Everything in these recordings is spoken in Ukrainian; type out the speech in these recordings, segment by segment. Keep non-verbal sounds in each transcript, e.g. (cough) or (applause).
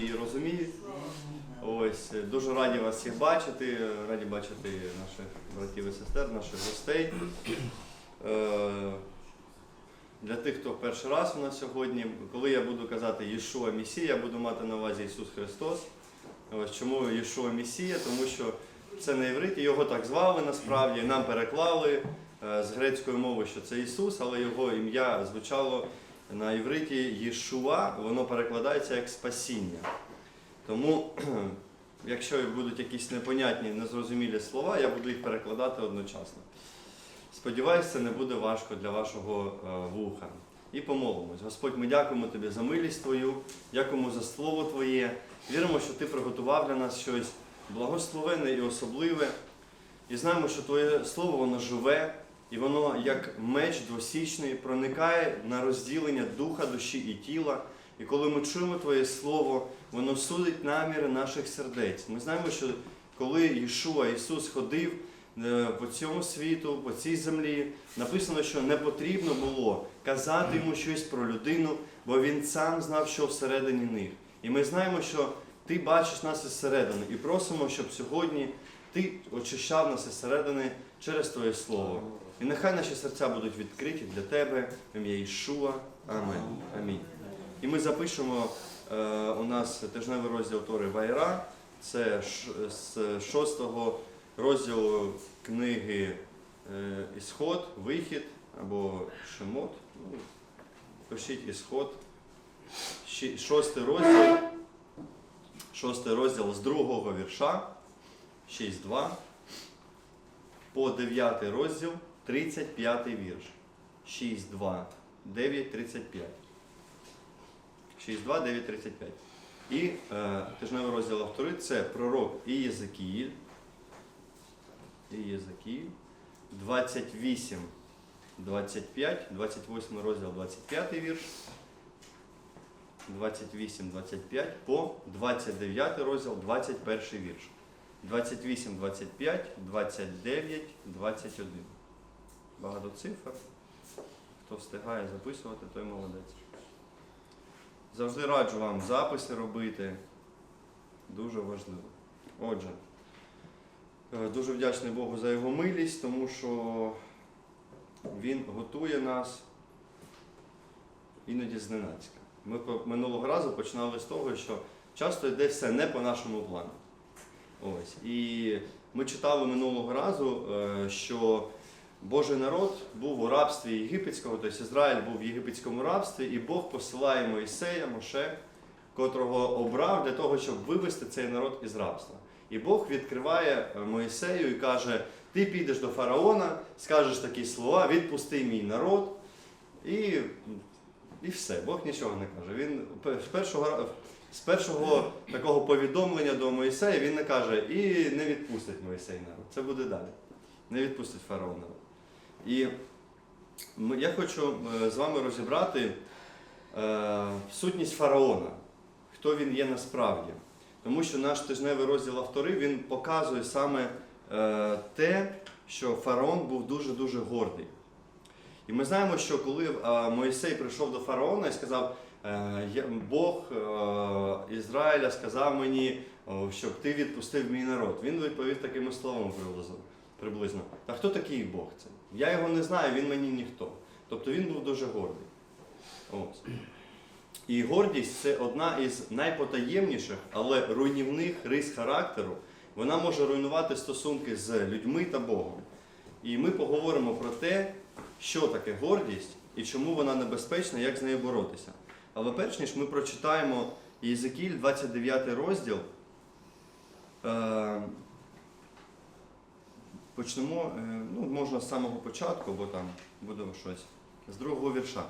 її розуміють. Ось е, дуже раді вас всіх бачити, раді бачити наших братів і сестер, наших гостей. Е, Для тих, хто перший раз у нас сьогодні, коли я буду казати Єшуа Месія, я буду мати на увазі Ісус Христос. Ось чому Єшуа Месія? Тому що це на івриті, його так звали насправді. Нам переклали е, з грецької мови, що це Ісус, але його ім'я звучало на івриті Єшуа, воно перекладається як спасіння. Тому, (clears throat) якщо будуть якісь непонятні, незрозумілі слова, я буду їх перекладати одночасно. Сподіваюсь, це не буде важко для вашого е, вуха. І помолимось. Господь, ми дякуємо Тобі за милість Твою, дякуємо за Слово Твоє. Віримо, що Ти приготував для нас щось благословенне і особливе. І знаємо, що Твоє Слово воно живе, і воно, як меч двосічний, проникає на розділення духа, душі і тіла. І коли ми чуємо Твоє Слово, воно судить наміри наших сердець. Ми знаємо, що коли Ішуа, Ісус ходив е, по цьому світу, по цій землі, написано, що не потрібно було казати йому щось про людину, бо він сам знав, що всередині них. І ми знаємо, що ти бачиш нас із середини, і просимо, щоб сьогодні ти очищав нас із середини через Твоє Слово. І нехай наші серця будуть відкриті для Тебе, в ім'я Ішуа. Амен. Амінь. І ми запишемо е, у нас тижневий розділ Тори Вайра. Це ш- з шостого розділу книги е, Ісход, Вихід або Шемот. Ну, пишіть Ісход. Шостий розділ. Шостий розділ з другого вірша 6.2 по 9 розділ 35 вірш. 6.2, 9.35. 6.2, 9.35. І е, тижневий розділ автори це пророк Ієзекіїль. Ієзекіїль. 28, 25, 28 розділ 25 вірш. 28, 25 по 29 розділ 21 вірш. 28, 25, 29, 21. Багато цифр. Хто встигає записувати, той молодець. Завжди раджу вам записи робити. Дуже важливо. Отже, е, дуже вдячний Богу за його милість, тому що Він готує нас іноді зненацька. Ми минулого разу починали з того, що часто йде все не по нашому плану. Ось. І ми читали минулого разу, е, що Божий народ був у рабстві єгипетського, тобто Ізраїль був в єгипетському рабстві, і Бог посилає Моїсея, Моше, котрого обрав для того, щоб вивести цей народ із рабства. І Бог відкриває е, Моїсею і каже: ти підеш до фараона, скажеш такі слова, відпусти мій народ. І, і все, Бог нічого не каже. Він першого, ра- з першого такого повідомлення до Моїсея він не каже і не відпустить Моїсей народ. Це буде далі. Не відпустить фараон народ. І я хочу е, з вами розібрати е, сутність фараона, хто він є насправді. Тому що наш тижневий розділ автори він показує саме е, те, що фараон був дуже-дуже гордий. І ми знаємо, що коли Моїсей прийшов до фараона і сказав, е, «Я- Бог е, Ізраїля сказав мені, щоб ти відпустив мій народ. Він відповів такими словами приблизно. Та хто такий Бог це? Я його не знаю, він мені ніхто. Тобто він був дуже гордий. Ось. І гордість це одна із найпотаємніших, але руйнівних рис характеру. Вона може руйнувати стосунки з людьми та Богом. І ми поговоримо про те, що таке гордість і чому вона небезпечна, як з нею боротися. Але перш ніж ми прочитаємо Єзекіль, 29 розділ, е, почнемо, е, ну, можна з самого початку, бо там буде щось, з другого вірша.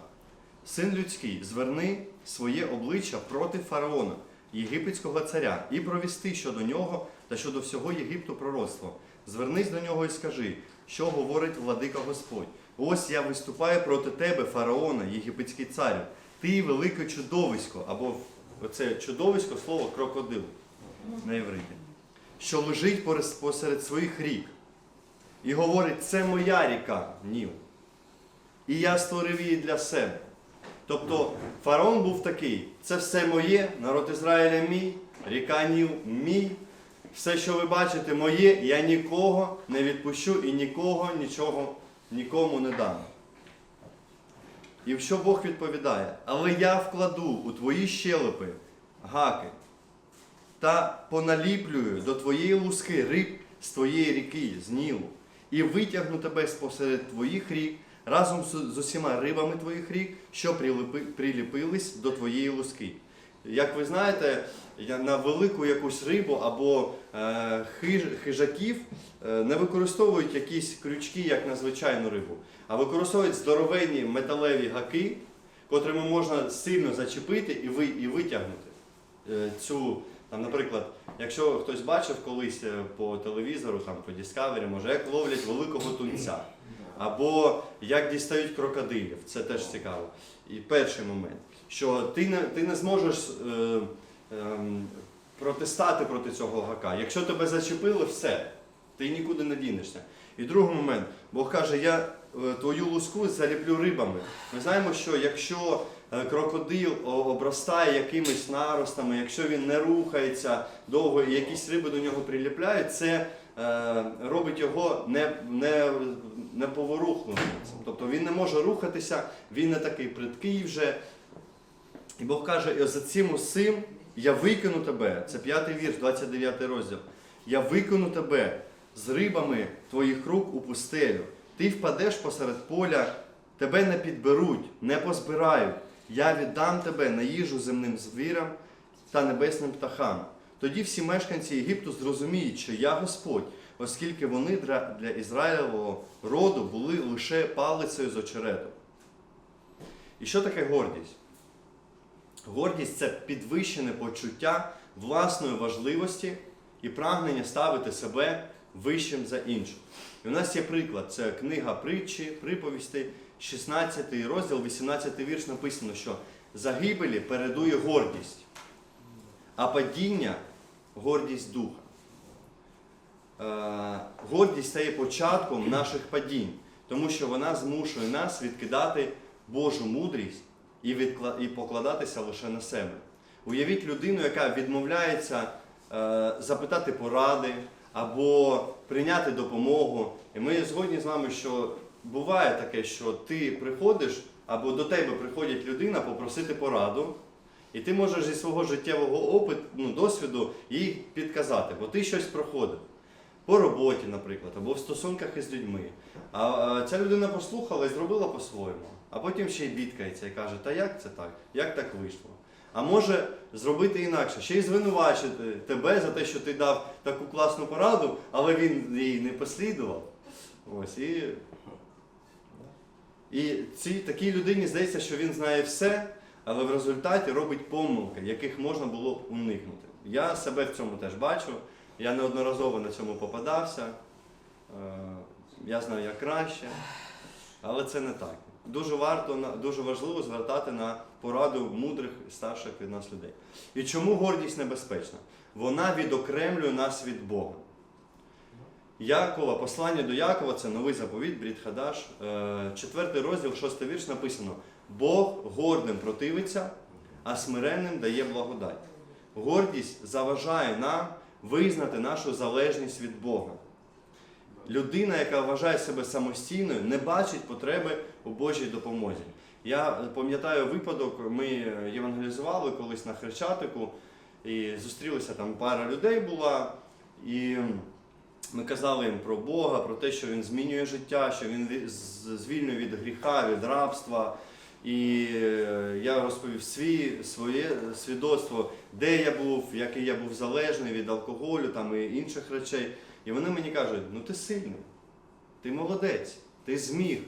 Син людський, зверни своє обличчя проти фараона, єгипетського царя, і провісти щодо нього та щодо всього Єгипту пророцтво. Звернись до нього і скажи, що говорить владика Господь. Ось я виступаю проти тебе, фараона, єгипетський царю. Ти велике чудовисько, або оце чудовисько слово крокодил на євриті, що лежить посеред своїх рік. І говорить, це моя ріка, Ніл. І я створив її для себе. Тобто фараон був такий: це все моє, народ Ізраїля мій, ріка Ніл мій. Все, що ви бачите, моє, я нікого не відпущу і нікого нічого нікому не дам. І що Бог відповідає? Але я вкладу у твої щелепи гаки та поналіплюю до твоєї луски риб з твоєї ріки, з Нілу, і витягну тебе спосеред твоїх рік разом з, усіма рибами твоїх рік, що приліпились до твоєї луски. Як ви знаєте, на велику якусь рибу або е, хиж, хижаків е, не використовують якісь крючки, як на звичайну рибу, а використовують здоровенні металеві гаки, котрими можна сильно зачепити і, і витягнути е, цю. Там, наприклад, якщо хтось бачив колись по телевізору, там по Discovery, може, як ловлять великого тунця, або як дістають крокодилів, це теж цікаво. І перший момент, що ти не, ти не зможеш е, ем, протистати проти цього гака. Якщо тебе зачепили, все, ти нікуди не дінешся. І другий момент, Бог каже, я е, твою луску заліплю рибами. Ми знаємо, що якщо е, крокодил обростає якимись наростами, якщо він не рухається довго і якісь риби до нього приліпляють, це е, робить його не, не, неповорухнутим. Тобто він не може рухатися, він не такий придкий вже. І Бог каже, і за цим усім я викину тебе, це п'ятий вірш, 29 розділ. Я викину тебе з рибами твоїх рук у пустелю. Ти впадеш посеред поля, тебе не підберуть, не позбирають. Я віддам тебе на їжу земним звірам та небесним птахам. Тоді всі мешканці Єгипту зрозуміють, що я Господь, оскільки вони для, для Ізраїлевого роду були лише палицею з очерету. І що таке гордість? Гордість це підвищене почуття власної важливості і прагнення ставити себе вищим за інших. І у нас є приклад: це книга притчі, приповісти, 16 розділ, 18 вірш написано, що загибелі передує гордість, а падіння гордість духа. Е, Гордість стає початком наших падінь, тому що вона змушує нас відкидати Божу мудрість і, відкла- і покладатися лише на себе. Уявіть людину, яка відмовляється е, запитати поради або прийняти допомогу. І ми згодні з вами, що буває таке, що ти приходиш або до тебе приходить людина попросити пораду, і ти можеш зі свого життєвого опиту, ну, досвіду їй підказати, бо ти щось проходив. По роботі, наприклад, або в стосунках із людьми. А, а ця людина послухала і зробила по-своєму, а потім ще й бідкається і каже, та як це так? Як так вийшло? А може зробити інакше, ще й звинувачити тебе за те, що ти дав таку класну пораду, але він її не послідував. Ось і. І цій такій людині здається, що він знає все, але в результаті робить помилки, яких можна було б уникнути. Я себе в цьому теж бачу. Я неодноразово на цьому попадався. Е, Я знаю, як краще, але це не так. Дуже варто дуже важливо звертати на пораду мудрих старших від нас людей. І чому гордість небезпечна? Вона відокремлює нас від Бога. Якова, послання до Якова це новий заповіт, Брід Хадаш, е, четвертий розділ, шостий вірш написано: Бог гордим противиться, а смиренним дає благодать. Гордість заважає нам визнати нашу залежність від Бога. Людина, яка вважає себе самостійною, не бачить потреби у Божій допомозі. Я пам'ятаю випадок, ми євангелізували колись на Хрещатику, і зустрілися там пара людей була, і ми казали їм про Бога, про те, що Він змінює життя, що Він звільнює від гріха, від рабства. І е, я розповів свій, своє свідоцтво, де я був, який я був залежний від алкоголю там, і інших речей. І вони мені кажуть, ну ти сильний, ти молодець, ти зміг,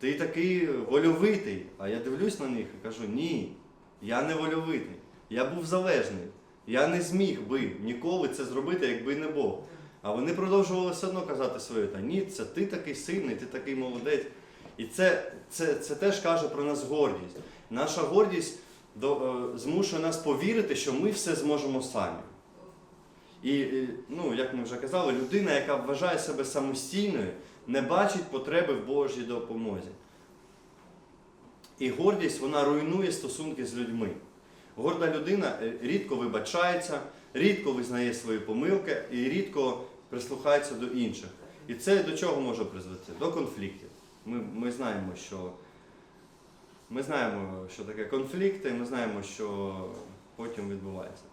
ти такий вольовитий. А я дивлюсь на них і кажу, ні, я не вольовитий, я був залежний. Я не зміг би ніколи це зробити, якби не Бог. А вони продовжували все одно казати своє, та ні, це ти такий сильний, ти такий молодець. І це, це, це теж каже про нас гордість. Наша гордість до, е, змушує нас повірити, що ми все зможемо самі. І, і, ну, як ми вже казали, людина, яка вважає себе самостійною, не бачить потреби в Божій допомозі. І гордість вона руйнує стосунки з людьми. Горда людина е, рідко вибачається, рідко визнає свої помилки і рідко прислухається до інших. І це до чого може призвести? До конфліктів. Ми, ми знаємо, що ми знаємо, що таке конфлікти, ми знаємо, що потім відбувається.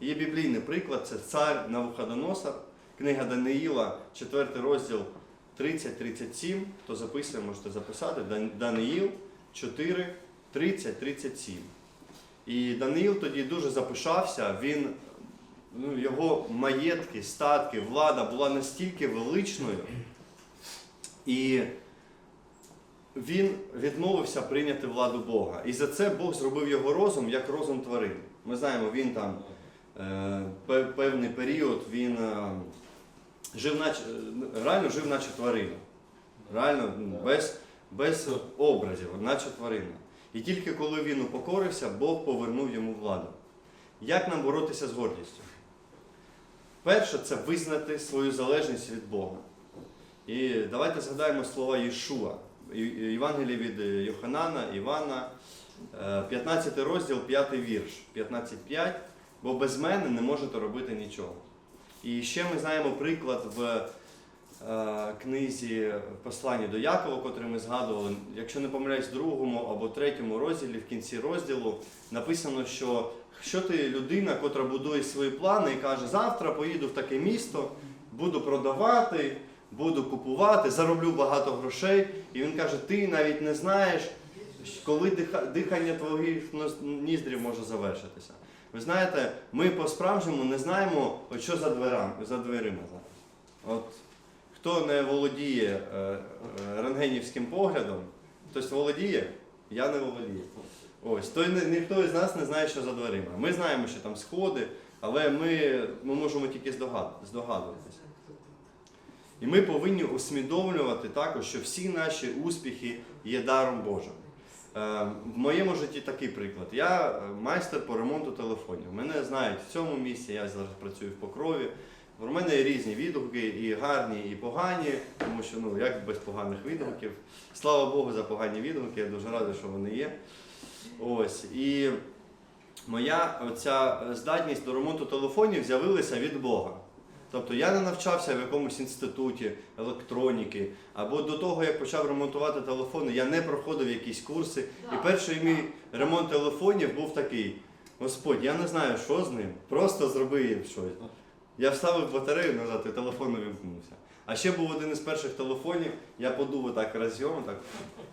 Є біблійний приклад, це цар Навуходоносор, книга Даниїла, 4 розділ 30-37. Хто записує, можете записати. Дан- Даниїл 4, 30, 37. І Даниїл тоді дуже запишався, він, ну, його маєтки, статки, влада була настільки величною, і він відмовився прийняти владу Бога. І за це Бог зробив його розум як розум тварин. Ми знаємо, він там певний період він е, жив, наче, е, реально жив, наче тварина. Реально ну, без, без образів, наче тварина. І тільки коли він упокорився, Бог повернув йому владу. Як нам боротися з гордістю? Перше, це визнати свою залежність від Бога. І давайте згадаємо слова Єшуа. Євангеліє від е, Йоханана, Івана, е, 15 розділ, 5 вірш, 15.5. Бо без мене не можете робити нічого. І ще ми знаємо приклад в е, книзі Послання до Якова, котрий ми згадували. Якщо не помиляюсь, в другому або третьому розділі, в кінці розділу написано, що що ти людина, котра будує свої плани і каже, завтра поїду в таке місто, буду продавати, буду купувати, зароблю багато грошей. І він каже, ти навіть не знаєш, коли дихання твоїх ніздрів може завершитися. Ви знаєте, ми по-справжньому не знаємо, от що за, дверам, за дверима. От хто не володіє е, е, рентгенівським поглядом, хтось володіє, я не володію. Ось, то ніхто із нас не знає, що за дверима. Ми знаємо, що там сходи, але ми, ми можемо тільки здогадуватися. І ми повинні усвідомлювати також, що всі наші успіхи є даром Божим. Е, В моєму житті такий приклад. Я е, майстер по ремонту телефонів. Мене знають в цьому місці, я зараз працюю в Покрові. У мене є різні відгуки, і гарні, і погані, тому що ну як без поганих відгуків. Слава Богу за погані відгуки, я дуже радий, що вони є. Ось. І моя оця здатність до ремонту телефонів з'явилася від Бога. Тобто я не навчався в якомусь інституті електроніки, або до того, як почав ремонтувати телефони, я не проходив якісь курси. І перший мій ремонт телефонів був такий: Господь, я не знаю, що з ним, просто зроби щось. Я вставив батарею назад і телефон увімкнувся. А ще був один із перших телефонів, я подув так розйом, так,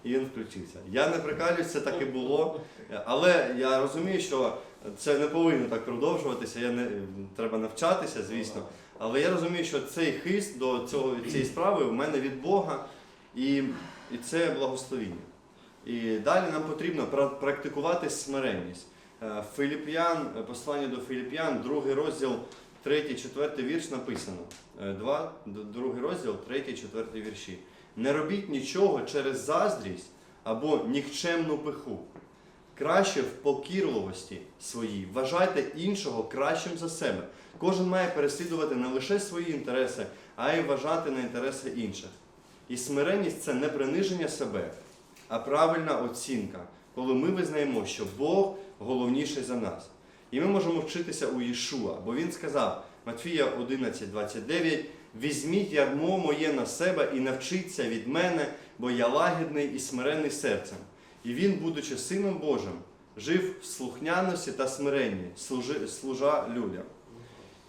і він включився. Я не прикалююсь, це так і було. Але я розумію, що це не повинно так продовжуватися, я не, треба навчатися, звісно. Але я розумію, що цей хист до цього, цієї справи в мене від Бога, і, і це благословіння. І далі нам потрібно практикувати смиренність. Е, Филіп'ян, е, послання до Филіп'ян, другий розділ, третій, четвертий вірш написано. Е, Два, другий розділ, третій, четвертий вірші. Не робіть нічого через заздрість або нікчемну пиху. Краще в покірливості своїй вважайте іншого кращим за себе. Кожен має переслідувати не лише свої інтереси, а й вважати на інтереси інших. І смиренність це не приниження себе, а правильна оцінка, коли ми визнаємо, що Бог головніший за нас. І ми можемо вчитися у Єшуа, бо він сказав Матфія 11:29, візьміть ярмо моє на себе і навчіться від мене, бо я лагідний і смиренний серцем. І він, будучи сином Божим, жив в слухняності та смиренні, служи, служа людям.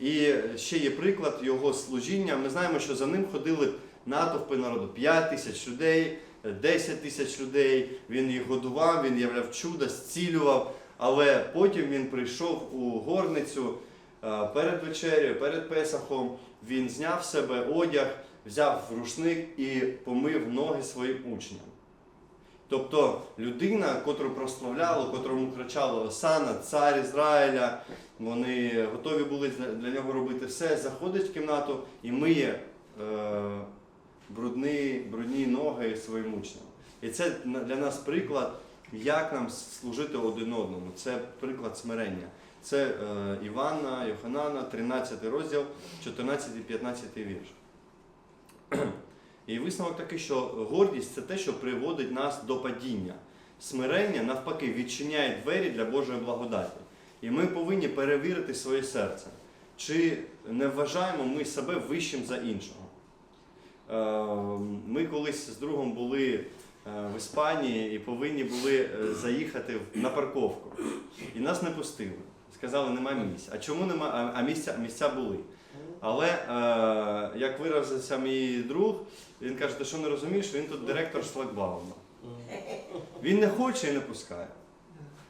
І ще є приклад його служіння. Ми знаємо, що за ним ходили натовпи народу 5 тисяч людей, 10 тисяч людей. Він їх годував, він являв чудо, зцілював. Але потім він прийшов у горницю е, перед вечерею, перед Песахом. Він зняв себе одяг, взяв рушник і помив ноги своїм учням. Тобто людина, котру прославляли, котрому кричали Осана, цар Ізраїля, вони готові були для- нього робити все, заходить в кімнату і миє е, брудні, брудні ноги своїм учням. І це для нас приклад, як нам служити один одному. Це приклад смирення. Це е, Івана, Йоханана, 13 розділ, 14-15 вірш. І висновок такий, що гордість це те, що приводить нас до падіння. смирення навпаки відчиняє двері для Божої благодаті. І ми повинні перевірити своє серце, чи не вважаємо ми себе вищим за іншого. Е, Ми колись з другом були е, в Іспанії і повинні були е, заїхати на парковку. І нас не пустили. Сказали, немає місця. А чому немає? А- місця, місця були. Але е, як виразився мій друг, він каже, ти що не розумієш, він тут директор шлагбаума. Він не хоче і не пускає.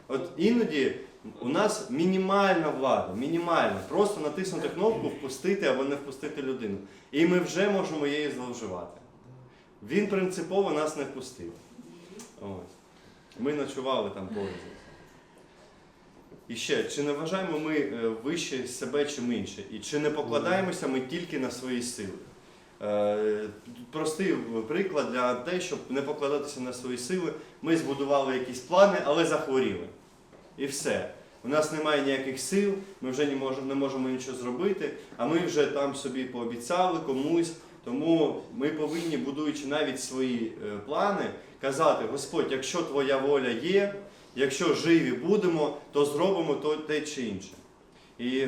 От іноді у нас мінімальна влада, мінімальна. Просто натиснути кнопку, впустити або не впустити людину. І ми вже можемо її зловживати. Він принципово нас не впустив. Ось. Ми ночували там поруч. І ще, чи не вважаємо ми е, вище себе, чим інші? І чи не покладаємося ми тільки на свої сили? Е, Простий приклад для те, щоб не покладатися на свої сили. Ми збудували якісь плани, але захворіли. І все. У нас немає ніяких сил, ми вже не можемо, не можемо нічого зробити, а ми вже там собі пообіцяли комусь. Тому ми повинні, будуючи навіть свої е, плани, казати: Господь, якщо твоя воля є, якщо живі будемо, то зробимо то те чи інше. І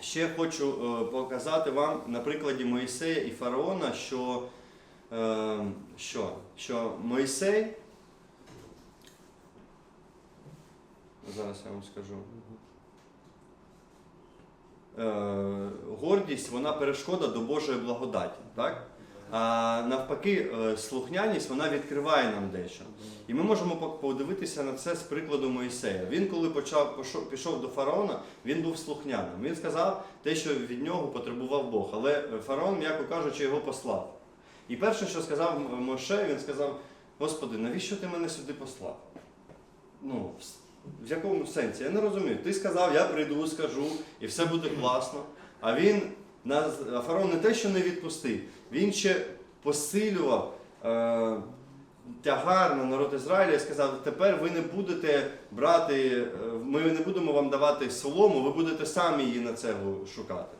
ще хочу е, показати вам на прикладі Моїсея і фараона, що, е, що, що Моїсей. Зараз я вам скажу. Е, гордість вона перешкода до Божої благодаті. Так? А навпаки, е, слухняність вона відкриває нам дещо. І ми можемо по- подивитися на це з прикладу Моїсея. Він, коли почав пішов, до фараона, він був слухняним. Він сказав те, що від нього потребував Бог. Але е, фараон, м'яко кажучи, його послав. І перше, що сказав Моше, він сказав: Господи, навіщо ти мене сюди послав? Ну, в якому сенсі? Я не розумію. Ти сказав, я прийду, скажу, і все буде класно. А він фараон не те, що не відпустив, він ще посилював е, тягар на народ Ізраїля і сказав, тепер ви не будете брати, е, ми не будемо вам давати солому, ви будете самі її на цеглу шукати.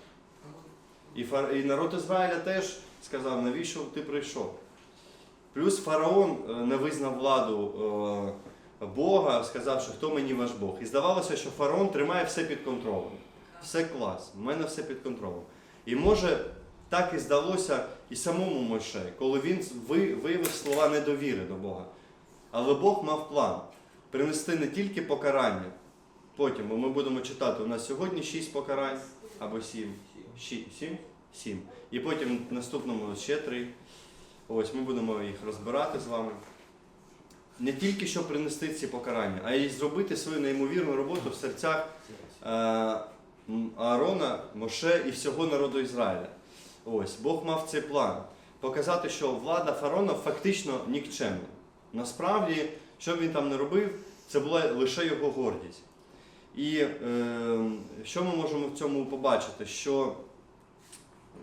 І, фар, і народ Ізраїля теж сказав, навіщо ти прийшов? Плюс фараон е, не визнав владу е, Бога, сказавши, хто мені ваш Бог. І здавалося, що фараон тримає все під контролем. Все клас, в мене все під контролем. І може так і здалося і самому Моше, коли він ви- виявив слова недовіри до Бога. Але Бог мав план принести не тільки покарання. Потім бо ми будемо читати, у нас сьогодні шість покарань або сім. Ші- Сім? Сім. І потім в наступному ще три. Ось ми будемо їх розбирати з вами. Не тільки щоб принести ці покарання, а й зробити свою неймовірну роботу в серцях е, Аарона, Моше і всього народу Ізраїля. Ось, Бог мав цей план. Показати, що влада фараона фактично нікчемна. Насправді, що він там не робив, це була лише його гордість. І е, що ми можемо в цьому побачити? Що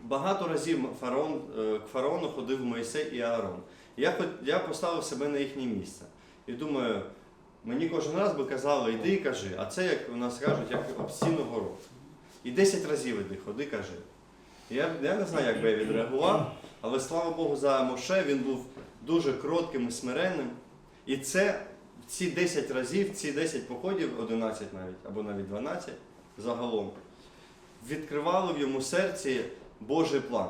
багато разів фараон, е, к фараону ходив Моїсей і Аарон. Я, я поставив себе на їхнє місце. І думаю, мені кожен раз би казали, йди і кажи, а це, як у нас кажуть, як об стіну гору. І 10 разів іди, ходи, кажи. Я, я не знаю, як би я відреагував, але слава Богу, за Моше він був дуже кротким і смиренним. І це ці 10 разів, ці 10 походів, 11 навіть, або навіть 12 загалом, відкривали в йому серці Божий план.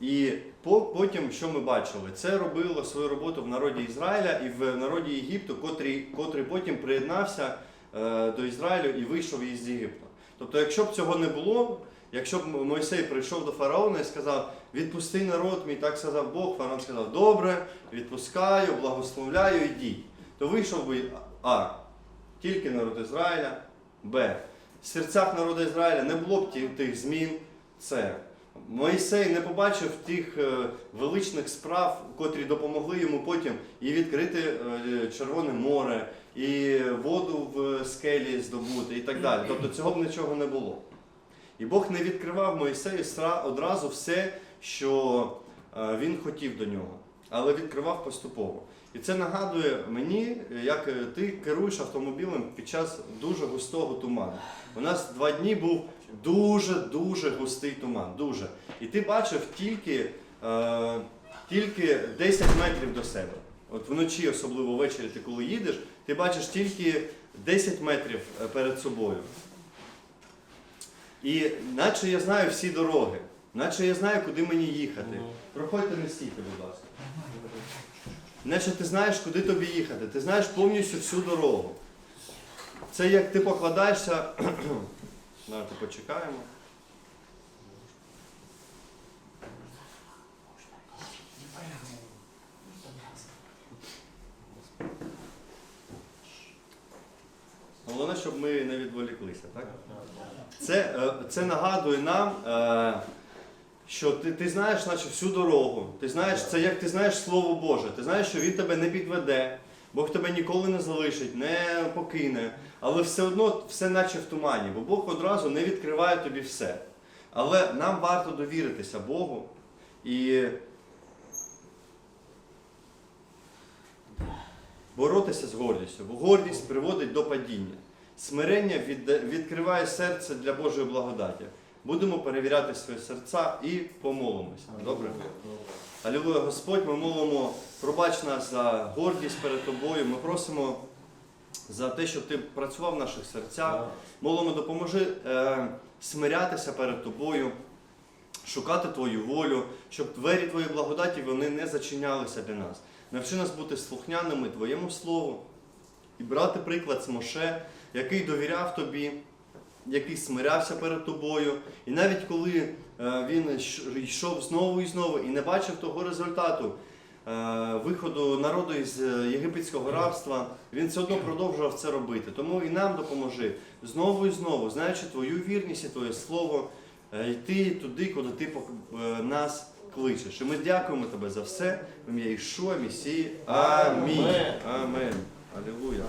І потім, що ми бачили, це робило свою роботу в народі Ізраїля і в народі Єгипту, котрий, котрий потім приєднався е, до Ізраїлю і вийшов із Єгипту. Тобто, якщо б цього не було, якщо б Мойсей прийшов до фараона і сказав, відпусти народ мій, так сказав Бог, фараон сказав, добре, відпускаю, благословляю, йдіть. То вийшов би А. Тільки народ Ізраїля, Б. В серцях народу Ізраїля не було б тих змін. С. Моїсей не побачив тих е, величних справ, котрі допомогли йому потім і відкрити е, Червоне море, і воду в скелі здобути, і так далі. Тобто цього б нічого не було. І Бог не відкривав Моїсею одразу все, що е, він хотів до нього, але відкривав поступово. І це нагадує мені, як ти керуєш автомобілем під час дуже густого туману. У нас два дні був дуже-дуже густий туман. Дуже. І ти бачив тільки, е, тільки 10 метрів до себе. От вночі, особливо ввечері, ти коли їдеш, ти бачиш тільки 10 метрів е, перед собою. І наче я знаю всі дороги, наче я знаю, куди мені їхати. Проходьте не стійте, будь ласка. Наче ти знаєш, куди тобі їхати. Ти знаєш повністю всю дорогу. Це як ти покладаєшся. Давайте почекаємо. Головне, щоб ми не відволіклися, так? Це, е, це нагадує нам, е, що ти, ти знаєш наче всю дорогу. Ти знаєш, це як ти знаєш Слово Боже. Ти знаєш, що Він тебе не підведе, Бог тебе ніколи не залишить, не покине. Але все одно все наче в тумані, бо Бог одразу не відкриває тобі все. Але нам варто довіритися Богу і боротися з гордістю, бо гордість приводить до падіння. Смирення відкриває серце для Божої благодаті. Будемо перевіряти свої серця і помолимося. Добре? Алілуя, Господь, ми молимо, пробач нас за гордість перед тобою. Ми просимо за те, щоб ти працював в наших серцях. Молимо, допоможи е, смирятися перед тобою, шукати твою волю, щоб двері твоєї благодаті вони не зачинялися для нас. Навчи нас бути слухняними Твоєму Слову і брати приклад з Моше, який довіряв тобі, який смирявся перед тобою. І навіть коли е, він йшов знову і знову і не бачив того результату е, виходу народу із е, єгипетського рабства, він все одно продовжував це робити. Тому і нам допоможи знову і знову, знаючи твою вірність і твоє слово, йти туди, куди ти нас кличеш. І ми дякуємо тебе за все. В ім'я Ішуа, Месії. Амінь. Амен. Алілуя.